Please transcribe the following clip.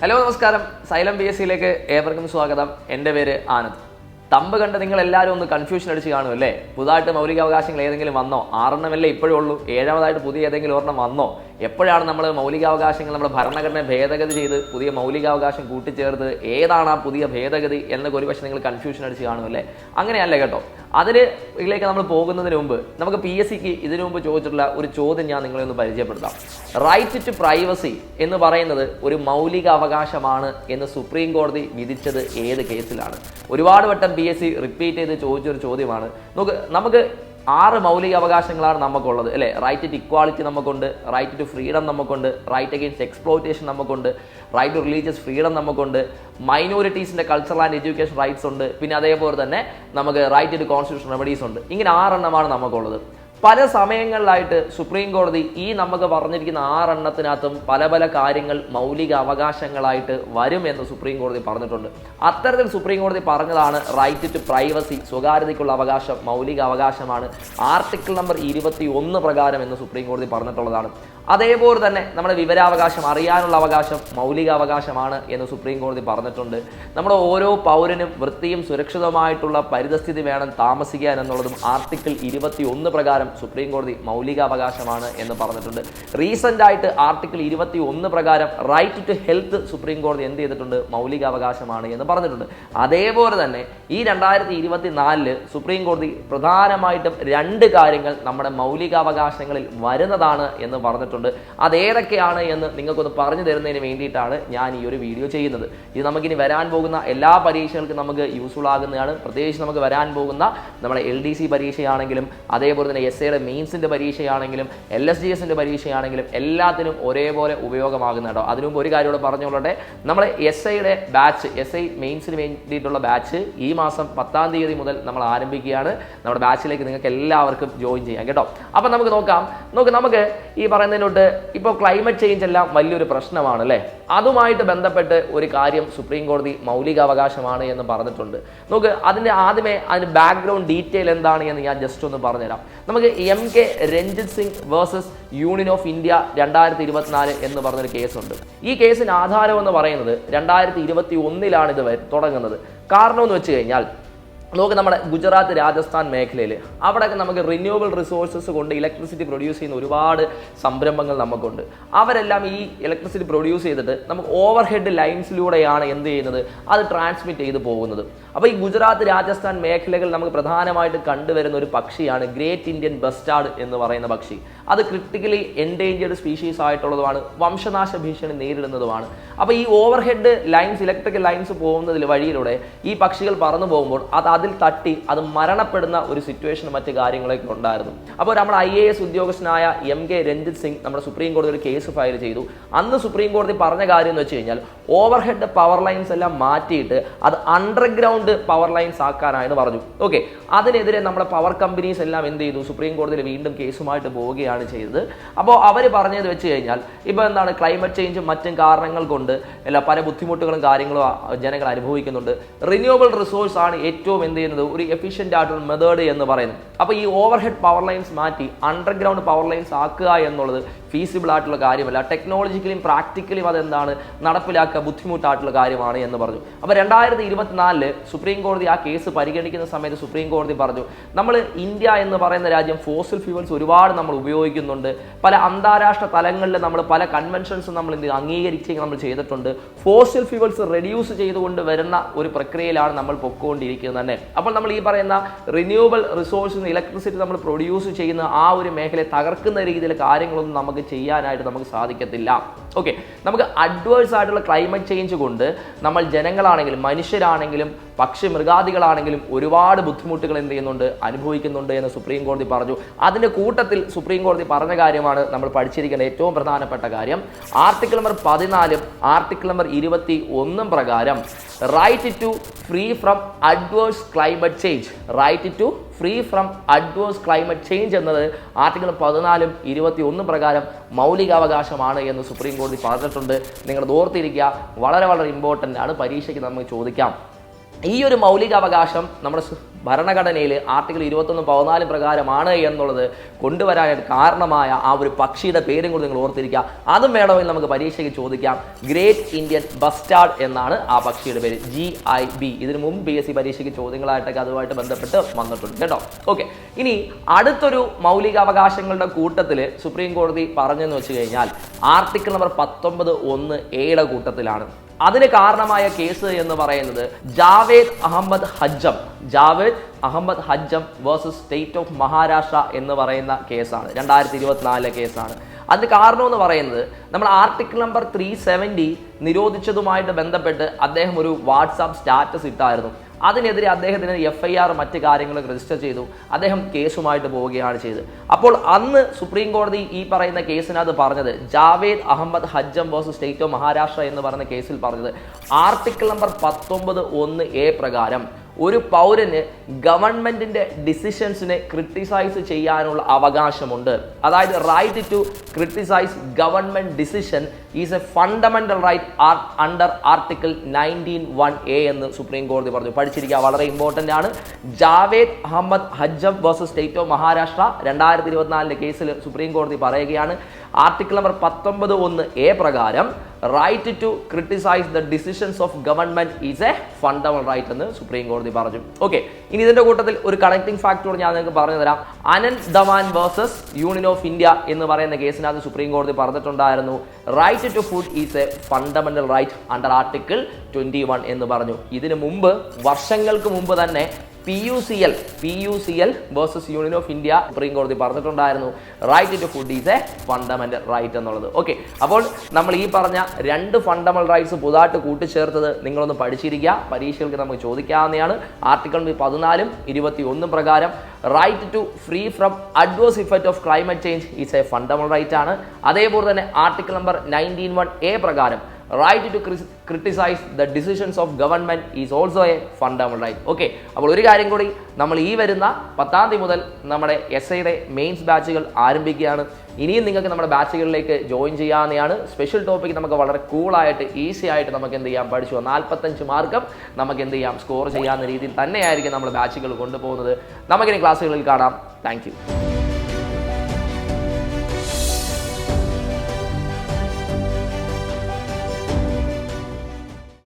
Hello നമസ്കാരം. Xylem B S സിയിലേക്ക് ഏവർക്കും സ്വാഗതം. എന്റെ പേര് ആനന്ദ്. തമ്പ് കണ്ട് നിങ്ങൾ എല്ലാവരും ഒന്ന് കൺഫ്യൂഷൻ അടിച്ച് കാണും അല്ലേ? പുതുതായിട്ട് മൗലികാവകാശങ്ങൾ ഏതെങ്കിലും വന്നോ? ആറെണ്ണമല്ലേ ഇപ്പോഴും ഉള്ളൂ? ഏഴാമതായിട്ട് പുതിയ ഏതെങ്കിലും ഒരെണ്ണം വന്നോ? എപ്പോഴാണ് നമ്മൾ മൗലികാവകാശങ്ങൾ നമ്മുടെ ഭരണഘടന ഭേദഗതി ചെയ്ത് പുതിയ മൗലികാവകാശം കൂട്ടിച്ചേർത്ത് ഏതാണ് ആ പുതിയ ഭേദഗതി എന്നൊക്കെ ഒരു പക്ഷേ നിങ്ങൾ കൺഫ്യൂഷൻ അടിച്ച് കാണും അല്ലേ അങ്ങനെയല്ല കേട്ടോ. അതിലേക്ക് നമ്മൾ പോകുന്നതിന് മുമ്പ് നമുക്ക് പി എസ് സിക്ക് ഇതിനു മുമ്പ് ചോദിച്ചിട്ടുള്ള ഒരു ചോദ്യം ഞാൻ നിങ്ങളെ ഒന്ന് പരിചയപ്പെടുത്താം. റൈറ്റ് ടു പ്രൈവസി എന്ന് പറയുന്നത് ഒരു മൗലിക അവകാശമാണ് എന്ന് സുപ്രീം കോടതി വിധിച്ചത് ഏത് കേസിലാണ്? ഒരുപാട് വട്ടം പി എസ് സി റിപ്പീറ്റ് ചെയ്ത് ചോദിച്ചൊരു ചോദ്യമാണ്. നമുക്ക് നമുക്ക് ആറ് മൗലിക അവകാശങ്ങളാണ് നമുക്കുള്ളത് അല്ലേ? റൈറ്റ് ടു ഇക്വാളിറ്റി നമുക്കുണ്ട് റൈറ്റ് ടു ഫ്രീഡം നമുക്കുണ്ട് റൈറ്റ് അഗെയിൻസ്റ്റ് എക്സ്പ്ലോയിറ്റേഷൻ നമുക്കുണ്ട് റൈറ്റ് ടു റിലീജിയസ് ഫ്രീഡം നമുക്കുണ്ട് മൈനോറിറ്റീസിന്റെ കൾച്ചറൽ ആൻഡ് എഡ്യൂക്കേഷൻ റൈറ്റ്സ് ഉണ്ട് പിന്നെ അതേപോലെ തന്നെ നമുക്ക് റൈറ്റ് ടു കോൺസ്റ്റിറ്റ്യൂഷൻ റെമഡീസ് ഉണ്ട്. ഇങ്ങനെ ആറെണ്ണമാണ് നമുക്കുള്ളത്. പല സമയങ്ങളിലായിട്ട് സുപ്രീം കോടതി ഈ നമുക്ക് പറഞ്ഞിരിക്കുന്ന ആറെണ്ണത്തിനകത്തും പല പല കാര്യങ്ങൾ മൗലിക അവകാശങ്ങളായിട്ട് വരും എന്ന് സുപ്രീം കോടതി പറഞ്ഞിട്ടുണ്ട്. അത്തരത്തിൽ സുപ്രീം കോടതി പറഞ്ഞതാണ് റൈറ്റ് ടു പ്രൈവസി സ്വകാര്യതയ്ക്കുള്ള അവകാശം മൗലിക അവകാശമാണ്. ആർട്ടിക്കിൾ നമ്പർ ഇരുപത്തി ഒന്ന് പ്രകാരം എന്ന് സുപ്രീം കോടതി പറഞ്ഞിട്ടുള്ളതാണ്. അതേപോലെ തന്നെ നമ്മുടെ വിവരാവകാശം അറിയാനുള്ള അവകാശം മൗലിക അവകാശമാണ് എന്ന് സുപ്രീം കോടതി പറഞ്ഞിട്ടുണ്ട്. നമ്മുടെ ഓരോ പൗരനും വൃത്തിയും സുരക്ഷിതമായിട്ടുള്ള പരിതസ്ഥിതി വേണം താമസിക്കാൻ എന്നുള്ളതും ആർട്ടിക്കിൾ ഇരുപത്തി ഒന്ന് പ്രകാരം സുപ്രീം കോടതി മൗലിക അവകാശമാണ് എന്ന് പറഞ്ഞിട്ടുണ്ട്. റീസെന്റ് ആയിട്ട് ആർട്ടിക്കിൾ ഇരുപത്തി ഒന്ന് പ്രകാരം റൈറ്റ് ടു ഹെൽത്ത് സുപ്രീം കോടതി എന്ത് ചെയ്തിട്ടുണ്ട്? മൗലിക അവകാശമാണ് എന്ന് പറഞ്ഞിട്ടുണ്ട്. അതേപോലെ തന്നെ ഈ രണ്ടായിരത്തി ഇരുപത്തി നാലിൽ സുപ്രീം കോടതി പ്രധാനമായിട്ടും രണ്ട് കാര്യങ്ങൾ നമ്മുടെ മൗലികാവകാശങ്ങളിൽ വരുന്നതാണ് എന്ന് പറഞ്ഞിട്ടുണ്ട്. അതേതൊക്കെയാണ് എന്ന് നിങ്ങൾക്കൊന്ന് പറഞ്ഞു തരുന്നതിന് വേണ്ടിയിട്ടാണ് ഞാൻ ഈ ഒരു വീഡിയോ ചെയ്യുന്നത്. ഇത് നമുക്കിനി വരാൻ പോകുന്ന എല്ലാ പരീക്ഷകൾക്കും നമുക്ക് യൂസ്ഫുൾ ആകുന്നതാണ്. പ്രത്യേകിച്ച് നമുക്ക് വരാൻ പോകുന്ന നമ്മുടെ എൽ ഡി സി പരീക്ഷയാണെങ്കിലും അതേപോലെ തന്നെ എസ് എയുടെ മീൻസിന്റെ പരീക്ഷയാണെങ്കിലും എൽ എസ് ജി എസിന്റെ പരീക്ഷയാണെങ്കിലും എല്ലാത്തിനും ഒരേപോലെ ഉപയോഗമാകുന്ന കേട്ടോ. അതിനു മുമ്പ് ഒരു കാര്യം കൂടെ പറഞ്ഞുകൊള്ളട്ടെ. നമ്മൾ എസ് ഐയുടെ ബാച്ച് എസ് ഐ മെയിൻസിന് വേണ്ടിയിട്ടുള്ള ബാച്ച് ഈ മാസം പത്താം തീയതി മുതൽ നമ്മൾ ആരംഭിക്കുകയാണ്. നമ്മുടെ ബാച്ചിലേക്ക് നിങ്ങൾക്ക് എല്ലാവർക്കും ജോയിൻ ചെയ്യാം കേട്ടോ. അപ്പം നമുക്ക് നോക്കാം. നോക്ക് നമുക്ക് ഈ പറയുന്നതിനോട്ട് ഇപ്പോൾ ക്ലൈമറ്റ് ചേഞ്ച് എല്ലാം വലിയൊരു പ്രശ്നമാണ് അല്ലേ? അതുമായിട്ട് ബന്ധപ്പെട്ട് ഒരു കാര്യം സുപ്രീം കോടതി മൗലികാവകാശമാണ് എന്ന് പറഞ്ഞിട്ടുണ്ട്. നോക്ക് അതിന്റെ ആദ്യമേ അതിന്റെ ബാക്ക്ഗ്രൗണ്ട് ഡീറ്റെയിൽ എന്താണ് എന്ന് ഞാൻ ജസ്റ്റ് ഒന്ന് പറഞ്ഞുതരാം. നമുക്ക് M K Ranjit Singh versus union of India രണ്ടായിരത്തി ഇരുപത്തിനാല് എന്ന് പറഞ്ഞൊരു കേസുണ്ട്. ഈ കേസിന് ആധാരം എന്ന് പറയുന്നത് രണ്ടായിരത്തി ഇരുപത്തി ഒന്നിലാണ് ഇത് തുടങ്ങുന്നത്. കാരണം എന്ന് വെച്ച് കഴിഞ്ഞാൽ നമുക്ക് നമ്മുടെ ഗുജറാത്ത് രാജസ്ഥാൻ മേഖലയിൽ അവിടെയൊക്കെ നമുക്ക് റിന്യൂവബിൾ റിസോഴ്സസ് കൊണ്ട് ഇലക്ട്രിസിറ്റി പ്രൊഡ്യൂസ് ചെയ്യുന്ന ഒരുപാട് സംരംഭങ്ങൾ നമുക്കുണ്ട്. അവരെല്ലാം ഈ ഇലക്ട്രിസിറ്റി പ്രൊഡ്യൂസ് ചെയ്തിട്ട് നമുക്ക് ഓവർ ഹെഡ് ലൈൻസിലൂടെയാണ് എന്ത് ചെയ്യുന്നത്? അത് ട്രാൻസ്മിറ്റ് ചെയ്ത് പോകുന്നത്. അപ്പോൾ ഈ ഗുജറാത്ത് രാജസ്ഥാൻ മേഖലകൾ നമുക്ക് പ്രധാനമായിട്ട് കണ്ടുവരുന്ന ഒരു പക്ഷിയാണ് ഗ്രേറ്റ് ഇന്ത്യൻ ബസ്റ്റാർഡ് എന്ന് പറയുന്ന പക്ഷി. അത് ക്രിട്ടിക്കലി എൻഡേഞ്ചേർഡ് സ്പീഷീസ് ആയിട്ടുള്ളതുമാണ്. വംശനാശ ഭീഷണി നേരിടുന്നതുമാണ്. അപ്പോൾ ഈ overhead lines electrical lines പോകുന്നതിൽ വഴിയിലൂടെ ഈ പക്ഷികൾ പറന്നു പോകുമ്പോൾ അത് അതിൽ തട്ടി അത് മരണപ്പെടുന്ന ഒരു സിറ്റുവേഷൻ മറ്റ് കാര്യങ്ങളൊക്കെ ഉണ്ടായിരുന്നു. അപ്പോൾ നമ്മുടെ ഐ എ എസ് ഉദ്യോഗസ്ഥനായ എം കെ രഞ്ജിത് സിംഗ് നമ്മുടെ സുപ്രീം കോടതി ഒരു കേസ് ഫയൽ ചെയ്തു. അന്ന് സുപ്രീം കോടതി പറഞ്ഞ കാര്യം എന്ന് വെച്ച് കഴിഞ്ഞാൽ ഓവർ ഹെഡ് പവർ ലൈൻസ് എല്ലാം മാറ്റിയിട്ട് അത് അണ്ടർഗ്രൗണ്ട് പവർ ലൈൻസ് ആക്കാനായെന്ന് പറഞ്ഞു. ഓക്കെ അതിനെതിരെ നമ്മുടെ പവർ കമ്പനീസ് എല്ലാം എന്ത് ചെയ്തു? സുപ്രീം കോടതിയിൽ വീണ്ടും കേസുമായിട്ട് പോവുകയാണ് ചെയ്തത്. അപ്പോൾ അവർ പറഞ്ഞത് വെച്ച് കഴിഞ്ഞാൽ ഇപ്പോൾ എന്താണ് ക്ലൈമറ്റ് ചേഞ്ചും മറ്റും കാരണങ്ങൾ കൊണ്ട് എല്ലാ പല ബുദ്ധിമുട്ടുകളും കാര്യങ്ങളും ജനങ്ങൾ അനുഭവിക്കുന്നുണ്ട്. റിന്യൂവബിൾ റിസോഴ്സ് ആണ് ഏറ്റവും എന്ത് ചെയ്യുന്നത്? ഒരു എഫിഷ്യന്റ് ആയിട്ടുള്ള മെത്തേഡ് എന്ന് പറയുന്നത്. അപ്പോൾ ഈ ഓവർ ഹെഡ് പവർ ലൈൻസ് മാറ്റി അണ്ടർഗ്രൗണ്ട് പവർ ലൈൻസ് ആക്കുക എന്നുള്ളത് ഫീസിബിൾ ആയിട്ടുള്ള കാര്യമല്ല. ടെക്നോളജിക്കലിയും പ്രാക്ടിക്കലിയും അതെന്താണ്? നടപ്പിലാക്കുക ബുദ്ധിമുട്ടായിട്ടുള്ള കാര്യമാണ് എന്ന് പറഞ്ഞു. അപ്പോൾ രണ്ടായിരത്തി ഇരുപത്തിനാലിൽ സുപ്രീം കോടതി ആ കേസ് പരിഗണിക്കുന്ന സമയത്ത് സുപ്രീം കോടതി പറഞ്ഞു നമ്മൾ ഇന്ത്യ എന്ന് പറയുന്ന രാജ്യം ഫോസിൽ ഫ്യൂവൽസ് ഒരുപാട് നമ്മൾ ഉപയോഗിക്കുന്നുണ്ട്. പല അന്താരാഷ്ട്ര തലങ്ങളിൽ നമ്മൾ പല കൺവെൻഷൻസും നമ്മൾ എന്ത് ചെയ്തു? അംഗീകരിച്ച് നമ്മൾ ചെയ്തിട്ടുണ്ട്. ഫോസിൽ ഫ്യൂവൽസ് റെഡ്യൂസ് ചെയ്തുകൊണ്ട് വരുന്ന ഒരു പ്രക്രിയയിലാണ് നമ്മൾ പൊക്കോണ്ടിരിക്കുന്നത് തന്നെ. അപ്പോൾ നമ്മൾ ഈ പറയുന്ന റിന്യൂവബിൾ റിസോഴ്സ് ഇലക്ട്രിസിറ്റി നമ്മൾ പ്രൊഡ്യൂസ് ചെയ്യുന്ന ആ ഒരു മേഖലയെ തകർക്കുന്ന രീതിയിൽ കാര്യങ്ങളൊന്നും നമുക്ക് ചെയ്യാനായിട്ട് നമുക്ക് സാധിക്കത്തില്ല. ഓക്കെ നമുക്ക് അഡ്വേഴ്സ് ആയിട്ടുള്ള ക്ലൈമറ്റ് ചേഞ്ച് കൊണ്ട് നമ്മൾ ജനങ്ങളാണെങ്കിലും മനുഷ്യരാണെങ്കിലും പക്ഷി മൃഗാദികളാണെങ്കിലും ഒരുപാട് ബുദ്ധിമുട്ടുകൾ എന്ത് ചെയ്യുന്നുണ്ട് അനുഭവിക്കുന്നുണ്ട് എന്ന് സുപ്രീം കോടതി പറഞ്ഞു. അതിന്റെ കൂട്ടത്തിൽ സുപ്രീം കോടതി പറഞ്ഞ കാര്യമാണ് നമ്മൾ പഠിച്ചിരിക്കുന്ന ഏറ്റവും പ്രധാനപ്പെട്ട കാര്യം. ആർട്ടിക്കിൾ നമ്പർ പതിനാലും ആർട്ടിക്കിൾ നമ്പർ ഇരുപത്തി ഒന്നും പ്രകാരം right to free from adverse climate change right to free from adverse climate change എന്നത് ആർട്ടിക്കിൾ പതിനാലും ഇരുപത്തി ഒന്ന് പ്രകാരം മൗലികാവകാശമാണ് എന്ന് സുപ്രീം കോടതി പറഞ്ഞിട്ടുണ്ട്. നിങ്ങൾ ഓർത്തിരിക്കുക. വളരെ വളരെ ഇമ്പോർട്ടന്റ് ആണ്. പരീക്ഷയ്ക്ക് നമുക്ക് ചോദിക്കാം. ഈ ഒരു മൗലികാവകാശം നമ്മുടെ ഭരണഘടനയിൽ ആർട്ടിക്കിൾ ഇരുപത്തൊന്ന് പതിനാല് പ്രകാരമാണ് എന്നുള്ളത് കൊണ്ടുവരാൻ കാരണമായ ആ ഒരു പക്ഷിയുടെ പേരും കൂടി നിങ്ങൾ ഓർത്തിരിക്കുക. അതും വേണമെങ്കിൽ നമുക്ക് പരീക്ഷയ്ക്ക് ചോദിക്കാം. ഗ്രേറ്റ് ഇന്ത്യൻ ബസ്റ്റാർഡ് എന്നാണ് ആ പക്ഷിയുടെ പേര്. ജി ഐ ബി ഇതിനു മുമ്പ് പി എസ് സി പരീക്ഷയ്ക്ക് ചോദ്യങ്ങളായിട്ടൊക്കെ അതുമായിട്ട് ബന്ധപ്പെട്ട് വന്നിട്ടുണ്ട് കേട്ടോ. ഓക്കെ ഇനി അടുത്തൊരു മൗലികാവകാശങ്ങളുടെ കൂട്ടത്തിൽ സുപ്രീം കോടതി പറഞ്ഞെന്ന് വെച്ച് കഴിഞ്ഞാൽ ആർട്ടിക്കിൾ നമ്പർ പത്തൊമ്പത് ഒന്ന് എയുടെ കൂട്ടത്തിലാണ്. അതിന് കാരണമായ കേസ് എന്ന് പറയുന്നത് Javed Ahmad Hajam. Javed Ahmad Hajam versus state of Maharashtra എന്ന് പറയുന്ന കേസാണ്. രണ്ടായിരത്തി ഇരുപത്തിനാലിലെ കേസാണ്. അതിന് കാരണം എന്ന് പറയുന്നത് നമ്മൾ ആർട്ടിക്കിൾ നമ്പർ ത്രീ സെവന്റി നിരോധിച്ചതുമായിട്ട് ബന്ധപ്പെട്ട് അദ്ദേഹം ഒരു വാട്സാപ്പ് സ്റ്റാറ്റസ് ഇട്ടായിരുന്നു. അതിനെതിരെ അദ്ദേഹത്തിന് എഫ് ഐ ആർ മറ്റ് കാര്യങ്ങളും രജിസ്റ്റർ ചെയ്തു. അദ്ദേഹം കേസുമായിട്ട് പോവുകയാണ് ചെയ്തത്. അപ്പോൾ അന്ന് സുപ്രീം കോടതി ഈ പറയുന്ന കേസിനകത്ത് പറഞ്ഞത് Javed Ahmad Hajam versus state of Maharashtra എന്ന് പറയുന്ന കേസിൽ പറഞ്ഞത് ആർട്ടിക്കിൾ നമ്പർ പത്തൊമ്പത് ഒന്ന് എ പ്രകാരം ഒരു പൗരന് ഗവൺമെന്റിന്റെ ഡിസിഷൻസിനെ ക്രിട്ടിസൈസ് ചെയ്യാനുള്ള അവകാശമുണ്ട്. അതായത് right to criticise government decision is a fundamental right are under article nineteen one A എന്ന് സുപ്രീം കോടതി പറഞ്ഞു. പഠിച്ചിരിക്കുക. വളരെ ഇമ്പോർട്ടന്റ് ആണ്. Javed Ahmad Hajab versus state of Maharashtra രണ്ടായിരത്തി ഇരുപത്തിനാലിന്റെ കേസിൽ സുപ്രീം കോടതി പറയുകയാണ്. ആർട്ടിക്കിൾ നമ്പർ പത്തൊമ്പത് ഒന്ന് എ പ്രകാരം right to criticise the decisions of government is a fundamental right എന്ന് സുപ്രീം കോടതി പറഞ്ഞു. ഓക്കെ ഇനി ഇതിന്റെ കൂട്ടത്തിൽ ഒരു കണക്ടിംഗ് ഫാക്ടർ ഞാൻ നിങ്ങൾക്ക് പറഞ്ഞു തരാം. Anant Dhawan versus union of India എന്ന് പറയുന്ന കേസിനകത്ത് സുപ്രീം കോടതി പറഞ്ഞിട്ടുണ്ടായിരുന്നു. Right to food is a fundamental right under article twenty one എന്ന് പറഞ്ഞു. ഇതിനു മുമ്പ് വർഷങ്ങൾക്ക് മുമ്പ് തന്നെ P U C L P U C L versus union of India supreme കോടതി പറഞ്ഞിട്ടുണ്ടായിരുന്നു. Right to food is a fundamental right എന്നുള്ളത്. ഓക്കെ അപ്പോൾ നമ്മൾ ഈ പറഞ്ഞ രണ്ട് ഫണ്ടമെന്റൽ റൈറ്റ്സ് പുതുതായിട്ട് കൂട്ടിച്ചേർത്തത് നിങ്ങളൊന്ന് പഠിച്ചിരിക്കുക. പരീക്ഷകൾക്ക് നമുക്ക് ചോദിക്കാവുന്നതാണ്. ആർട്ടിക്കിൾ പതിനാലും ഇരുപത്തി ഒന്നും പ്രകാരം right to free from adverse effect of climate change is a fundamental right ആണ്. അതേപോലെ തന്നെ article number nineteen one A പ്രകാരം right to criticise the decisions of government is also a fundamental right okay അപ്പോൾ ഒരു കാര്യം കൂടി നമ്മൾ ഈ വരുന്ന പത്താം തീയതി മുതൽ നമ്മുടെ എസ് ഐയുടെ മെയിൻസ് ബാച്ചുകൾ ആരംഭിക്കുകയാണ്. ഇനിയും നിങ്ങൾക്ക് നമ്മുടെ ബാച്ചുകളിലേക്ക് ജോയിൻ ചെയ്യാവുന്നതാണ്. സ്പെഷ്യൽ ടോപ്പിക് നമുക്ക് വളരെ കൂളായിട്ട് ഈസി ആയിട്ട് നമുക്ക് എന്ത് ചെയ്യാം? പഠിച്ചു നാൽപ്പത്തഞ്ച് മാർക്കും നമുക്ക് എന്ത് ചെയ്യാം? സ്കോർ ചെയ്യാവുന്ന രീതിയിൽ തന്നെയായിരിക്കും നമ്മൾ ബാച്ചുകൾ കൊണ്ടുപോകുന്നത്. നമുക്കിനി ക്ലാസ്സുകളിൽ കാണാം. താങ്ക്